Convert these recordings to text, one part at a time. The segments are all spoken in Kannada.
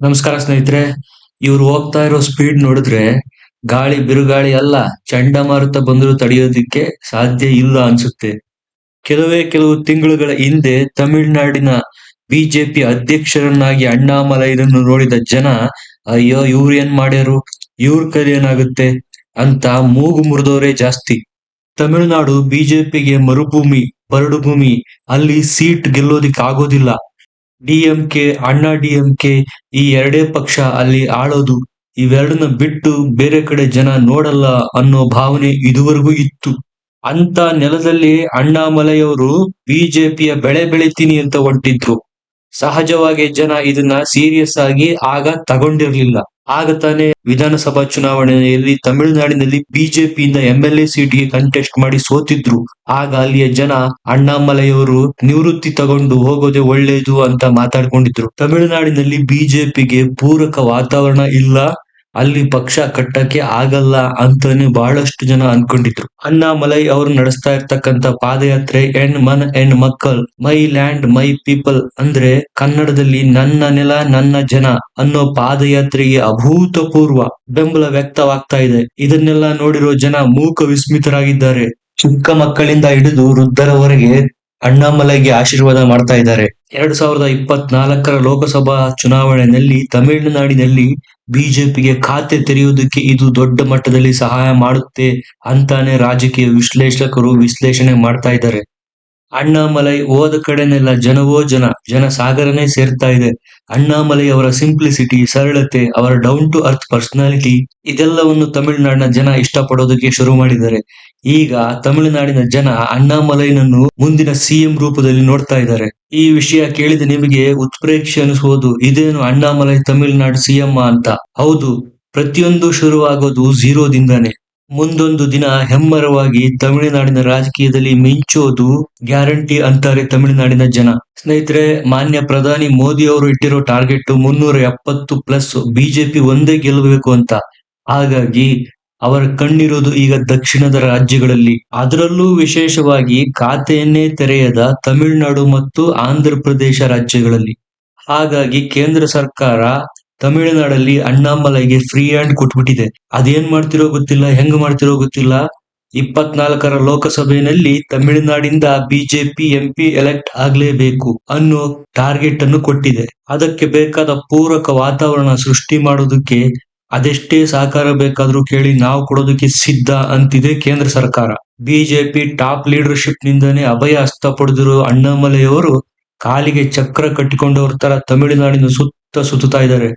ನಮಸ್ಕಾರ ಸ್ನೇಹಿತರೆ, ಇವ್ರು ಹೋಗ್ತಾ ಇರೋ ಸ್ಪೀಡ್ ನೋಡಿದ್ರೆ ಗಾಳಿ ಬಿರುಗಾಳಿ ಅಲ್ಲ, ಚಂಡಮಾರುತ ಬಂದರೂ ತಡೆಯೋದಿಕ್ಕೆ ಸಾಧ್ಯ ಇಲ್ಲ ಅನ್ಸುತ್ತೆ. ಕೆಲವೇ ಕೆಲವು ತಿಂಗಳುಗಳ ಹಿಂದೆ ತಮಿಳುನಾಡಿನ ಬಿಜೆಪಿ ಅಧ್ಯಕ್ಷರನ್ನಾಗಿ ಅಣ್ಣಾಮಲೈರನ್ನು ನೋಡಿದ ಜನ, ಅಯ್ಯೋ, ಇವ್ರು ಏನ್ ಮಾಡ್ಯಾರು? ಇವ್ರ ಕೈಲಿ ಏನಾಗುತ್ತೆ? ಅಂತ ಮೂಗು ಮುರಿದವರೇ ಜಾಸ್ತಿ. ತಮಿಳುನಾಡು ಬಿಜೆಪಿಗೆ ಮರುಭೂಮಿ, ಬರಡು ಭೂಮಿ, ಅಲ್ಲಿ ಸೀಟ್ ಗೆಲ್ಲೋದಿಕ್ ಆಗೋದಿಲ್ಲ ಡಿಎಂಕೆ ಅಣ್ಣಾ ಡಿಎಂಕೆ ಈ ಎರಡೇ ಪಕ್ಷ ಅಲ್ಲಿ ಆಳೋದು, ಇವೆರಡನ್ನ ಬಿಟ್ಟು ಬೇರೆ ಕಡೆ ಜನ ನೋಡಲ್ಲ ಅನ್ನೋ ಭಾವನೆ ಇದುವರೆಗೂ ಇತ್ತು. ಅಂತ ನೆಲದಲ್ಲಿ ಅಣ್ಣಾಮಲೈಯವರು ಬಿಜೆಪಿಯ ಬೆಳೆ ಬೆಳಿತೀನಿ ಅಂತ ಹೊಂಟಿದ್ರು. ಸಹಜವಾಗಿ ಜನ ಇದನ್ನ ಸೀರಿಯಸ್ ಆಗಿ ಆಗ ತಗೊಂಡಿರ್ಲಿಲ್ಲ. ಆಗ ತಾನೇ ವಿಧಾನಸಭಾ ಚುನಾವಣೆಯಲ್ಲಿ ತಮಿಳುನಾಡಿನಲ್ಲಿ ಬಿಜೆಪಿಯಿಂದ ಎಂಎಲ್ಎ ಸೀಟ್ಗೆ ಕಂಟೆಸ್ಟ್ ಮಾಡಿ ಸೋತಿದ್ರು. ಆಗ ಅಲ್ಲಿಯ ಜನ ಅಣ್ಣಾಮಲೈಯವರು ನಿವೃತ್ತಿ ತಗೊಂಡು ಹೋಗೋದೇ ಒಳ್ಳೇದು ಅಂತ ಮಾತಾಡ್ಕೊಂಡಿದ್ರು. ತಮಿಳುನಾಡಿನಲ್ಲಿ ಬಿಜೆಪಿಗೆ ಪೂರಕ ವಾತಾವರಣ ಇಲ್ಲ. ಅಲ್ಲಿ ಪಕ್ಷ ಕಟ್ಟಕ್ಕೆ ಆಗಲ್ಲ ಅಂತಾನೆ ಬಹಳಷ್ಟು ಜನ ಅನ್ಕೊಂಡಿದ್ರು. ಅಣ್ಣಾಮಲೈ ಅವರು ನಡೆಸ್ತಾ ಇರ್ತಕ್ಕಂತ ಪಾದಯಾತ್ರೆ ಎಂಡ್ ಮನ್ ಎಂಡ್ ಮಕ್ಕಳ್, ಮೈ ಲ್ಯಾಂಡ್ ಮೈ ಪೀಪಲ್ ಅಂದ್ರೆ ಕನ್ನಡದಲ್ಲಿ ನನ್ನ ನೆಲ ನನ್ನ ಜನ ಅನ್ನೋ ಪಾದಯಾತ್ರೆಗೆ ಅಭೂತಪೂರ್ವ ಬೆಂಬಲ ವ್ಯಕ್ತವಾಗ್ತಾ ಇದೆ. ಇದನ್ನೆಲ್ಲ ನೋಡಿರೋ ಜನ ಮೂಕ ವಿಸ್ಮಿತರಾಗಿದ್ದಾರೆ. ಚಿಕ್ಕ ಮಕ್ಕಳಿಂದ ಹಿಡಿದು ವೃದ್ಧರವರೆಗೆ ಅಣ್ಣಾಮಲೈಗೆ ಆಶೀರ್ವಾದ ಮಾಡ್ತಾ ಇದ್ದಾರೆ. ಎರಡ್ ಸಾವಿರದ ಇಪ್ಪತ್ನಾಲ್ಕರ ಲೋಕಸಭಾ ಚುನಾವಣೆಯಲ್ಲಿ ತಮಿಳುನಾಡಿನಲ್ಲಿ ಬಿಜೆಪಿಗೆ ಖಾತೆ ತೆರೆಯುವುದಕ್ಕೆ ಇದು ದೊಡ್ಡ ಮಟ್ಟದಲ್ಲಿ ಸಹಾಯ ಮಾಡುತ್ತೆ ಅಂತಾನೆ ರಾಜಕೀಯ ವಿಶ್ಲೇಷಕರು ವಿಶ್ಲೇಷಣೆ ಮಾಡ್ತಾ ಇದ್ದಾರೆ. ಅಣ್ಣಾಮಲೈ ಹೋದ ಕಡೆನೆಲ್ಲ ಜನವೋ ಜನ ಜನ ಸಾಗರನೇ ಸೇರ್ತಾ ಇದೆ. ಅಣ್ಣಾಮಲೈ ಅವರ ಸಿಂಪ್ಲಿಸಿಟಿ, ಸರಳತೆ, ಅವರ ಡೌನ್ ಟು ಅರ್ತ್ ಪರ್ಸನಾಲಿಟಿ ಇದೆಲ್ಲವನ್ನು ತಮಿಳುನಾಡಿನ ಜನ ಇಷ್ಟಪಡೋದಕ್ಕೆ ಶುರು ಮಾಡಿದ್ದಾರೆ. ಈಗ ತಮಿಳುನಾಡಿನ ಜನ ಅಣ್ಣಾಮಲೈನನ್ನು ಮುಂದಿನ ಸಿಎಂ ರೂಪದಲ್ಲಿ ನೋಡ್ತಾ ಇದ್ದಾರೆ. ಈ ವಿಷಯ ಕೇಳಿದ ನಿಮಗೆ ಉತ್ಪ್ರೇಕ್ಷೆ ಅನಿಸುವುದು, ಇದೇನು ಅಣ್ಣಾಮಲೈ ತಮಿಳುನಾಡು ಸಿಎಂ ಅಂತ? ಹೌದು, ಪ್ರತಿಯೊಂದು ಶುರುವಾಗೋದು ಝೀರೋದಿಂದಾನೆ. ಮುಂದೊಂದು ದಿನ ಹೆಮ್ಮರವಾಗಿ ತಮಿಳುನಾಡಿನ ರಾಜಕೀಯದಲ್ಲಿ ಮಿಂಚೋದು ಗ್ಯಾರಂಟಿ ಅಂತಾರೆ ತಮಿಳುನಾಡಿನ ಜನ. ಸ್ನೇಹಿತರೆ, ಮಾನ್ಯ ಪ್ರಧಾನಿ ಮೋದಿ ಅವರು ಇಟ್ಟಿರೋ ಟಾರ್ಗೆಟ್ ಮುನ್ನೂರ ಎಪ್ಪತ್ತು ಪ್ಲಸ್ ಬಿಜೆಪಿ ಒಂದೇ ಗೆಲ್ಲಬೇಕು ಅಂತ. ಹಾಗಾಗಿ ಅವರ ಕಣ್ಣಿರೋದು ಈಗ ದಕ್ಷಿಣದ ರಾಜ್ಯಗಳಲ್ಲಿ. ಅದರಲ್ಲೂ ವಿಶೇಷವಾಗಿ ಖಾತೆಯನ್ನೇ ತೆರೆಯದ ತಮಿಳುನಾಡು ಮತ್ತು ಆಂಧ್ರ ಪ್ರದೇಶ ರಾಜ್ಯಗಳಲ್ಲಿ. ಹಾಗಾಗಿ ಕೇಂದ್ರ ಸರ್ಕಾರ ತಮಿಳುನಾಡಲ್ಲಿ ಅಣ್ಣಾಮಲೈಗೆ ಫ್ರೀ ಹ್ಯಾಂಡ್ ಕೊಟ್ಬಿಟ್ಟಿದೆ. ಅದೇನ್ ಮಾಡ್ತಿರೋ ಗೊತ್ತಿಲ್ಲ, ಹೆಂಗ್ ಮಾಡ್ತಿರೋ ಗೊತ್ತಿಲ್ಲ. ಇಪ್ಪತ್ನಾಲ್ಕರ ಲೋಕಸಭೆಯಲ್ಲಿ ತಮಿಳುನಾಡಿಂದ ಬಿಜೆಪಿ, ಎಂಪಿ ಎಲೆಕ್ಟ್ ಆಗ್ಲೇಬೇಕು ಅನ್ನೋ ಟಾರ್ಗೆಟ್ ಅನ್ನು ಕೊಟ್ಟಿದೆ. ಅದಕ್ಕೆ ಬೇಕಾದ ಪೂರಕ ವಾತಾವರಣ ಸೃಷ್ಟಿ ಮಾಡೋದಕ್ಕೆ ಅದೆಷ್ಟೇ ಸಹಕಾರ ಬೇಕಾದ್ರೂ ಕೇಳಿ ನಾವು ಕೊಡೋದಕ್ಕೆ ಸಿದ್ಧ ಅಂತಿದೆ ಕೇಂದ್ರ ಸರ್ಕಾರ. ಬಿಜೆಪಿ ಟಾಪ್ ಲೀಡರ್ಶಿಪ್ ನಿಂದನೇ ಅಭಯ ಹಸ್ತ ಪಡೆದಿರೋ ಅಣ್ಣಾಮಲೆಯವರು ಕಾಲಿಗೆ ಚಕ್ರ ಕಟ್ಟಿಕೊಂಡವ್ರ ತರ ತಮಿಳುನಾಡಿನ ಸುತ್ತ ಸುತ್ತಾ ಇದ್ದಾರೆ.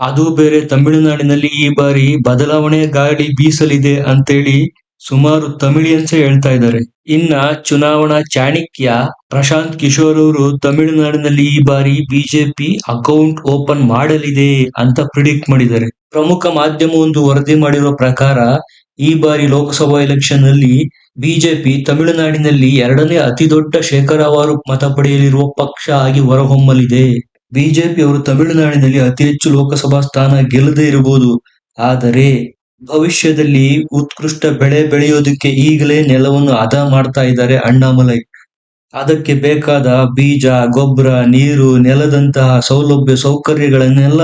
ಅದು ಬೇರೆ ತಮಿಳುನಾಡಿನಲ್ಲಿ ಈ ಬಾರಿ ಬದಲಾವಣೆ ಗಾಳಿ ಬೀಸಲಿದೆ ಅಂತೇಳಿ ಸುಮಾರು ತಮಿಳಿಯನ್ಸೇ ಹೇಳ್ತಾ ಇದ್ದಾರೆ. ಇನ್ನ ಚುನಾವಣಾ ಚಾಣಕ್ಯ ಪ್ರಶಾಂತ್ ಕಿಶೋರ್ ಅವರು ತಮಿಳುನಾಡಿನಲ್ಲಿ ಈ ಬಾರಿ ಬಿಜೆಪಿ ಅಕೌಂಟ್ ಓಪನ್ ಮಾಡಲಿದೆ ಅಂತ ಪ್ರಿಡಿಕ್ಟ್ ಮಾಡಿದ್ದಾರೆ. ಪ್ರಮುಖ ಮಾಧ್ಯಮವೊಂದು ವರದಿ ಮಾಡಿರುವ ಪ್ರಕಾರ, ಈ ಬಾರಿ ಲೋಕಸಭಾ ಎಲೆಕ್ಷನ್ನಲ್ಲಿ ಬಿಜೆಪಿ ತಮಿಳುನಾಡಿನಲ್ಲಿ ಎರಡನೇ ಅತಿ ದೊಡ್ಡ ಶೇಕಡಾವಾರು ಮತ ಪಡೆಯಲಿರುವ ಪಕ್ಷ ಆಗಿ ಹೊರಹೊಮ್ಮಲಿದೆ. ಬಿಜೆಪಿ ಅವರು ತಮಿಳುನಾಡಿನಲ್ಲಿ ಅತಿ ಹೆಚ್ಚು ಲೋಕಸಭಾ ಸ್ಥಾನ ಗೆಲ್ಲದೇ ಇರಬಹುದು. ಆದರೆ, ಭವಿಷ್ಯದಲ್ಲಿ ಉತ್ಕೃಷ್ಟ ಬೆಳೆ ಬೆಳೆಯೋದಕ್ಕೆ ಈಗಲೇ ನೆಲವನ್ನು ಹದ ಮಾಡ್ತಾ ಇದ್ದಾರೆ ಅಣ್ಣಾಮಲೈ. ಅದಕ್ಕೆ ಬೇಕಾದ ಬೀಜ, ಗೊಬ್ಬರ, ನೀರು, ನೆಲದಂತಹ ಸೌಲಭ್ಯ, ಸೌಕರ್ಯಗಳನ್ನೆಲ್ಲ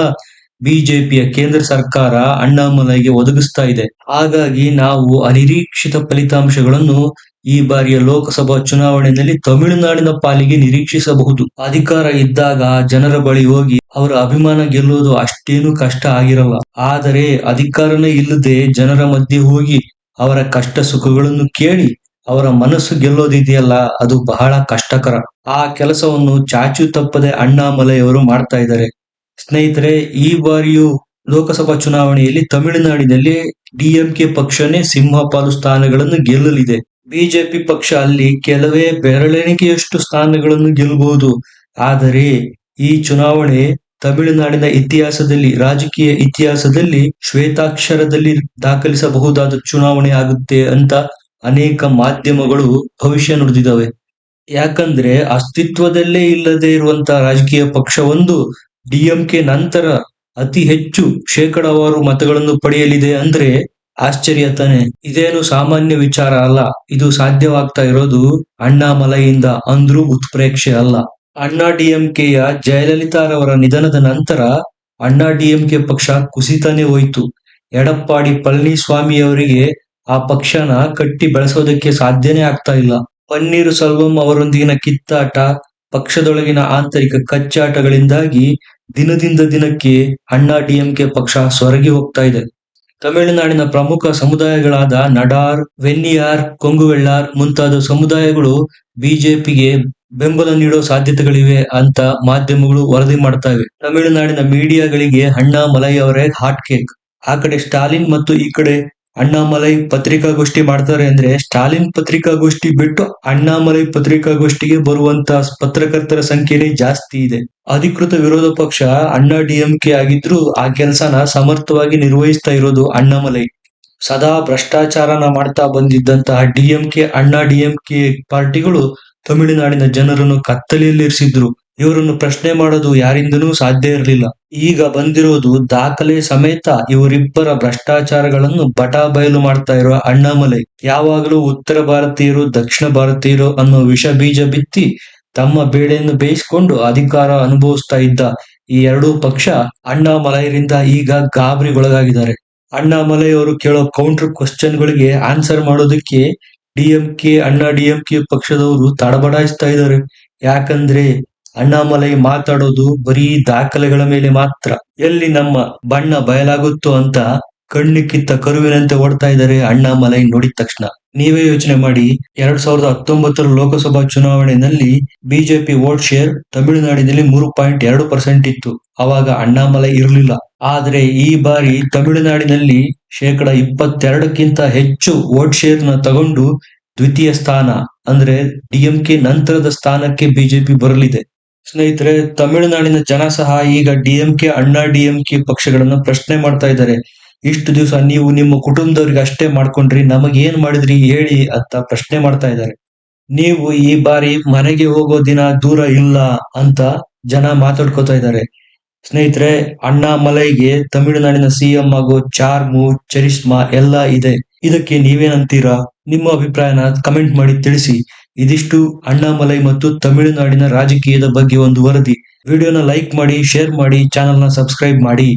ಬಿಜೆಪಿಯ ಕೇಂದ್ರ ಸರ್ಕಾರ ಅಣ್ಣಾಮಲೈಗೆ ಒದಗಿಸ್ತಾ ಇದೆ. ಹಾಗಾಗಿ ನಾವು ಅನಿರೀಕ್ಷಿತ ಫಲಿತಾಂಶಗಳನ್ನು ಈ ಬಾರಿಯ ಲೋಕಸಭಾ ಚುನಾವಣೆಯಲ್ಲಿ ತಮಿಳುನಾಡಿನ ಪಾಲಿಗೆ ನಿರೀಕ್ಷಿಸಬಹುದು. ಅಧಿಕಾರ ಇದ್ದಾಗ ಜನರ ಬಳಿ ಹೋಗಿ ಅವರ ಅಭಿಮಾನ ಗೆಲ್ಲುವುದು ಅಷ್ಟೇನು ಕಷ್ಟ ಆಗಿರಲ್ಲ. ಆದರೆ ಅಧಿಕಾರನೇ ಇಲ್ಲದೆ ಜನರ ಮಧ್ಯೆ ಹೋಗಿ ಅವರ ಕಷ್ಟ ಸುಖಗಳನ್ನು ಕೇಳಿ ಅವರ ಮನಸ್ಸು ಗೆಲ್ಲೋದಿದೆಯಲ್ಲ, ಅದು ಬಹಳ ಕಷ್ಟಕರ. ಆ ಕೆಲಸವನ್ನು ಚಾಚು ತಪ್ಪದೆ ಅಣ್ಣಾಮಲೈಯವರು ಮಾಡ್ತಾ ಇದ್ದಾರೆ. ಸ್ನೇಹಿತರೆ, ಈ ಬಾರಿಯೂ ಲೋಕಸಭಾ ಚುನಾವಣೆಯಲ್ಲಿ ತಮಿಳುನಾಡಿನಲ್ಲಿ ಡಿಎಂಕೆ ಪಕ್ಷನೇ ಸಿಂಹಪಾಲು ಸ್ಥಾನಗಳನ್ನು ಗೆಲ್ಲಲಿದೆ. ಬಿಜೆಪಿ ಪಕ್ಷ ಅಲ್ಲಿ ಕೆಲವೇ ಬೆರಳೆಣಿಕೆಯಷ್ಟು ಸ್ಥಾನಗಳನ್ನು ಗೆಲ್ಲಬಹುದು. ಆದರೆ, ಈ ಚುನಾವಣೆ ತಮಿಳುನಾಡಿನ ಇತಿಹಾಸದಲ್ಲಿ, ರಾಜಕೀಯ ಇತಿಹಾಸದಲ್ಲಿ ಶ್ವೇತಾಕ್ಷರದಲ್ಲಿ ದಾಖಲಿಸಬಹುದಾದ ಚುನಾವಣೆ ಆಗುತ್ತೆ ಅಂತ ಅನೇಕ ಮಾಧ್ಯಮಗಳು ಭವಿಷ್ಯ ನುಡಿದಿದ್ದಾವೆ. ಯಾಕಂದ್ರೆ, ಅಸ್ತಿತ್ವದಲ್ಲೇ ಇಲ್ಲದೆ ಇರುವಂತಹ ರಾಜಕೀಯ ಪಕ್ಷವೊಂದು ಡಿಎಂಕೆ ನಂತರ ಅತಿ ಹೆಚ್ಚು ಶೇಕಡಾವಾರು ಮತಗಳನ್ನು ಪಡೆಯಲಿದೆ ಅಂದ್ರೆ ಆಶ್ಚರ್ಯ ತಾನೆ. ಇದೇನು ಸಾಮಾನ್ಯ ವಿಚಾರ ಅಲ್ಲ. ಇದು ಸಾಧ್ಯವಾಗ್ತಾ ಇರೋದು ಅಣ್ಣಾಮಲೈಯಿಂದ ಅಂದ್ರೂ ಉತ್ಪ್ರೇಕ್ಷೆ ಅಲ್ಲ. ಅಣ್ಣಾ ಡಿಎಂಕೆಯ ಜಯಲಲಿತಾರವರ ನಿಧನದ ನಂತರ ಅಣ್ಣಾ ಡಿಎಂಕೆ ಪಕ್ಷ ಕುಸಿತಾನೆ ಹೋಯ್ತು. ಎಡಪ್ಪಾಡಿ ಪಳನಿಸ್ವಾಮಿ ಅವರಿಗೆ ಆ ಪಕ್ಷನ ಕಟ್ಟಿ ಬೆಳೆಸೋದಕ್ಕೆ ಸಾಧ್ಯನೇ ಆಗ್ತಾ ಇಲ್ಲ. ಪನ್ನೀರು ಸೆಲ್ವಂ ಅವರೊಂದಿಗಿನ ಕಿತ್ತಾಟ, ಪಕ್ಷದೊಳಗಿನ ಆಂತರಿಕ ಕಚ್ಚಾಟಗಳಿಂದಾಗಿ ದಿನದಿಂದ ದಿನಕ್ಕೆ ಅಣ್ಣಾ ಡಿಎಂಕೆ ಪಕ್ಷ ಸೊರಗಿ ಹೋಗ್ತಾ ಇದೆ. ತಮಿಳುನಾಡಿನ ಪ್ರಮುಖ ಸಮುದಾಯಗಳಾದ ನಡಾರ್, ವೆನ್ನಿಯಾರ್, ಕೊಂಗುವೆಳ್ಳಾರ್ ಮುಂತಾದ ಸಮುದಾಯಗಳು ಬಿಜೆಪಿಗೆ ಬೆಂಬಲ ನೀಡೋ ಸಾಧ್ಯತೆಗಳಿವೆ ಅಂತ ಮಾಧ್ಯಮಗಳು ವರದಿ ಮಾಡ್ತಾ ಇವೆ. ತಮಿಳುನಾಡಿನ ಮೀಡಿಯಾಗಳಿಗೆ ಅಣ್ಣಾಮಲೈ ಅವರೇ ಹಾಟ್ ಕೇಕ್ ಆ ಕಡೆ ಸ್ಟಾಲಿನ್ ಮತ್ತು ಈ ಕಡೆ ಅಣ್ಣಾಮಲೈ ಪತ್ರಿಕಾಗೋಷ್ಠಿ ಮಾಡ್ತಾರೆ ಅಂದ್ರೆ ಸ್ಟಾಲಿನ್ ಪತ್ರಿಕಾಗೋಷ್ಠಿ ಬಿಟ್ಟು ಅಣ್ಣಾಮಲೈ ಪತ್ರಿಕಾಗೋಷ್ಠಿಗೆ ಬರುವಂತ ಪತ್ರಕರ್ತರ ಸಂಖ್ಯೆನೇ ಜಾಸ್ತಿ ಇದೆ. ಅಧಿಕೃತ ವಿರೋಧ ಪಕ್ಷ ಅಣ್ಣಾ ಡಿಎಂಕೆ ಆಗಿದ್ರು ಆ ಕೆಲಸನ ಸಮರ್ಥವಾಗಿ ನಿರ್ವಹಿಸ್ತಾ ಇರೋದು ಅಣ್ಣಾಮಲೈ. ಸದಾ ಭ್ರಷ್ಟಾಚಾರನ ಮಾಡ್ತಾ ಬಂದಿದ್ದಂತಹ ಡಿಎಂಕೆ ಅಣ್ಣಾ ಡಿಎಂಕೆ ಪಾರ್ಟಿಗಳು ತಮಿಳುನಾಡಿನ ಜನರನ್ನು ಕತ್ತಲೆಯಲ್ಲಿರಿಸಿದ್ರು. ಇವರನ್ನು ಪ್ರಶ್ನೆ ಮಾಡೋದು ಯಾರಿಂದನೂ ಸಾಧ್ಯ ಇರಲಿಲ್ಲ. ಈಗ ಬಂದಿರೋದು ದಾಖಲೆ ಸಮೇತ ಇವರಿಬ್ಬರ ಭ್ರಷ್ಟಾಚಾರಗಳನ್ನು ಬಟಾ ಬಯಲು ಮಾಡ್ತಾ ಇರುವ ಅಣ್ಣಾಮಲೈ. ಯಾವಾಗಲೂ ಉತ್ತರ ಭಾರತೀಯರು, ದಕ್ಷಿಣ ಭಾರತೀಯರು ಅನ್ನೋ ವಿಷ ಬೀಜ ಬಿತ್ತಿ ತಮ್ಮ ಬೇಳೆಯನ್ನು ಬೇಯಿಸಿಕೊಂಡು ಅಧಿಕಾರ ಅನುಭವಿಸ್ತಾ ಇದ್ದ ಈ ಎರಡೂ ಪಕ್ಷ ಅಣ್ಣಾಮಲೈರಿಂದ ಈಗ ಗಾಬರಿಗೊಳಗಾಗಿದ್ದಾರೆ. ಅಣ್ಣಾಮಲೈ ಅವರು ಕೇಳೋ ಕೌಂಟರ್ ಕ್ವಶನ್ಗಳಿಗೆ ಆನ್ಸರ್ ಮಾಡೋದಕ್ಕೆ ಡಿಎಂಕೆ ಅಣ್ಣಾ ಡಿಎಂಕೆ ಪಕ್ಷದವರು ತಡಬಡಾಯಿಸ್ತಾ ಇದ್ದಾರೆ. ಯಾಕಂದ್ರೆ ಅಣ್ಣಾಮಲೈ ಮಾತಾಡೋದು ಬರೀ ದಾಖಲೆಗಳ ಮೇಲೆ ಮಾತ್ರ. ಎಲ್ಲಿ ನಮ್ಮ ಬಣ್ಣ ಬಯಲಾಗುತ್ತೋ ಅಂತ ಕಣ್ಣು ಕಿತ್ತ ಕರುವಿನಂತೆ ಓಡ್ತಾ ಇದ್ದಾರೆ ಅಣ್ಣಾಮಲೈ ನೋಡಿದ ತಕ್ಷಣ. ನೀವೇ ಯೋಚನೆ ಮಾಡಿ, ಎರಡ್ ಸಾವಿರದ ಹತ್ತೊಂಬತ್ತರ ಲೋಕಸಭಾ ಚುನಾವಣೆಯಲ್ಲಿ ಬಿಜೆಪಿ ವೋಟ್ ಶೇರ್ ತಮಿಳುನಾಡಿನಲ್ಲಿ ಮೂರು ಪಾಯಿಂಟ್ ಎರಡು ಪರ್ಸೆಂಟ್ ಇತ್ತು. ಅವಾಗ ಅಣ್ಣಾಮಲೈ ಇರಲಿಲ್ಲ. ಆದ್ರೆ ಈ ಬಾರಿ ತಮಿಳುನಾಡಿನಲ್ಲಿ ಶೇಕಡ ಇಪ್ಪತ್ತೆರಡಕ್ಕಿಂತ ಹೆಚ್ಚು ವೋಟ್ ಶೇರ್ನ ತಗೊಂಡು ದ್ವಿತೀಯ ಸ್ಥಾನ, ಅಂದ್ರೆ ಡಿಎಂಕೆ ನಂತರದ ಸ್ಥಾನಕ್ಕೆ ಬಿಜೆಪಿ ಬರಲಿದೆ. ಸ್ನೇಹಿತರೆ, ತಮಿಳುನಾಡಿನ ಜನ ಸಹ ಈಗ ಡಿಎಂಕೆ ಅಣ್ಣಾ ಡಿಎಂಕೆ ಪಕ್ಷಗಳನ್ನ ಪ್ರಶ್ನೆ ಮಾಡ್ತಾ ಇದ್ದಾರೆ. ಇಷ್ಟು ದಿವಸ ನೀವು ನಿಮ್ಮ ಕುಟುಂಬದವ್ರಿಗೆ ಅಷ್ಟೇ ಮಾಡ್ಕೊಂಡ್ರಿ ನಮಗೆ ಏನ್ ಮಾಡಿದ್ರಿ ಹೇಳಿ ಅಂತ ಪ್ರಶ್ನೆ ಮಾಡ್ತಾ ಇದ್ದಾರೆ. ನೀವು ಈ ಬಾರಿ ಮನೆಗೆ ಹೋಗೋ ದಿನ ದೂರ ಇಲ್ಲ ಅಂತ ಜನ ಮಾತಾಡ್ಕೋತಾ ಇದ್ದಾರೆ. ಸ್ನೇಹಿತರೆ ಅಣ್ಣಾಮಲೈಗೆ ತಮಿಳುನಾಡಿನ ಸಿಎಂ ಆಗೋ ಚಾರ್ಮು, ಚರಿಷ್ಮಾ ಎಲ್ಲ ಇದೆ. ಇದಕ್ಕೆ ನೀವೇನಂತೀರಾ ನಿಮ್ಮ ಅಭಿಪ್ರಾಯನ ಕಮೆಂಟ್ ಮಾಡಿ ತಿಳಿಸಿ. ಇದಿಷ್ಟು ಅಣ್ಣಾಮಲೈ ಮತ್ತು ತಮಿಳುನಾಡಿನ ರಾಜಕೀಯದ ಬಗ್ಗೆ ಒಂದು ವರದಿ. ವಿಡಿಯೋನ ಲೈಕ್ ಮಾಡಿ, ಶೇರ್ ಮಾಡಿ, ಚಾನೆಲ್ನ ಸಬ್ಸ್ಕ್ರೈಬ್ ಮಾಡಿ.